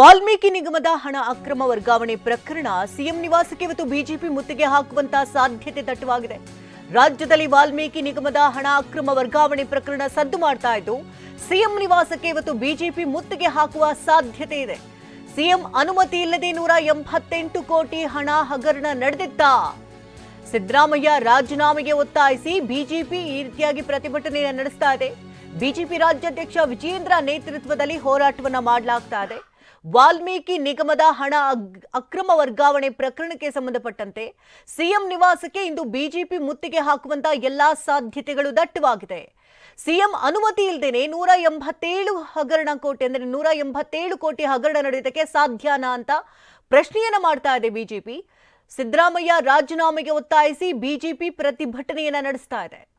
ವಾಲ್ಮೀಕಿ ನಿಗಮದ ಹಣ ಅಕ್ರಮ ವರ್ಗಾವಣೆ ಪ್ರಕರಣ ಸಿಎಂ ನಿವಾಸಕ್ಕೆ ಇವತ್ತು ಬಿಜೆಪಿ ಮುತ್ತಿಗೆ ಹಾಕುವಂತಹ ಸಾಧ್ಯತೆ ದಟ್ಟವಾಗಿದೆ. ರಾಜ್ಯದಲ್ಲಿ ವಾಲ್ಮೀಕಿ ನಿಗಮದ ಹಣ ಅಕ್ರಮ ವರ್ಗಾವಣೆ ಪ್ರಕರಣ ಸದ್ದು ಮಾಡ್ತಾ ಇದ್ದು, ಸಿಎಂ ನಿವಾಸಕ್ಕೆ ಇವತ್ತು ಬಿಜೆಪಿ ಮುತ್ತಿಗೆ ಹಾಕುವ ಸಾಧ್ಯತೆ ಇದೆ. ಸಿಎಂ ಅನುಮತಿ ಇಲ್ಲದೆ ನೂರ ಎಂಬತ್ತೆಂಟು ಕೋಟಿ ಹಣ ಹಗರಣ ನಡೆದಿತ್ತ? ಸಿದ್ದರಾಮಯ್ಯ ರಾಜೀನಾಮೆಗೆ ಒತ್ತಾಯಿಸಿ ಬಿಜೆಪಿ ಈ ರೀತಿಯಾಗಿ ಪ್ರತಿಭಟನೆ ನಡೆಸ್ತಾ ಇದೆ. ಬಿಜೆಪಿ ರಾಜ್ಯಾಧ್ಯಕ್ಷ ವಿಜೇಂದ್ರ ನೇತೃತ್ವದಲ್ಲಿ ಹೋರಾಟವನ್ನ ಮಾಡಲಾಗ್ತಾ ಇದೆ. ವಾಲ್ಮೀಕಿ ನಿಗಮದ ಹಣ ಅಕ್ರಮ ವರ್ಗಾವಣೆ ಪ್ರಕರಣಕ್ಕೆ ಸಂಬಂಧಪಟ್ಟಂತೆ ಸಿಎಂ ನಿವಾಸಕ್ಕೆ ಇಂದು ಬಿಜೆಪಿ ಮುತ್ತಿಗೆ ಹಾಕುವಂತಹ ಎಲ್ಲಾ ಸಾಧ್ಯತೆಗಳು ದಟ್ಟವಾಗಿದೆ. ಸಿಎಂ ಅನುಮತಿ ಇಲ್ಲದೇನೆ ನೂರ ಎಂಬತ್ತೇಳು ಹಗರಣ ಕೋಟಿ ಅಂದ್ರೆ ನೂರ ಎಂಬತ್ತೇಳು ಕೋಟಿ ಹಗರಣ ನಡೆಯೋದಕ್ಕೆ ಸಾಧ್ಯನಾ ಅಂತ ಪ್ರಶ್ನೆಯನ್ನ ಮಾಡ್ತಾ ಇದೆ ಬಿಜೆಪಿ. ಸಿದ್ದರಾಮಯ್ಯ ರಾಜೀನಾಮೆಗೆ ಒತ್ತಾಯಿಸಿ ಬಿಜೆಪಿ ಪ್ರತಿಭಟನೆಯನ್ನ ನಡೆಸ್ತಾ ಇದೆ.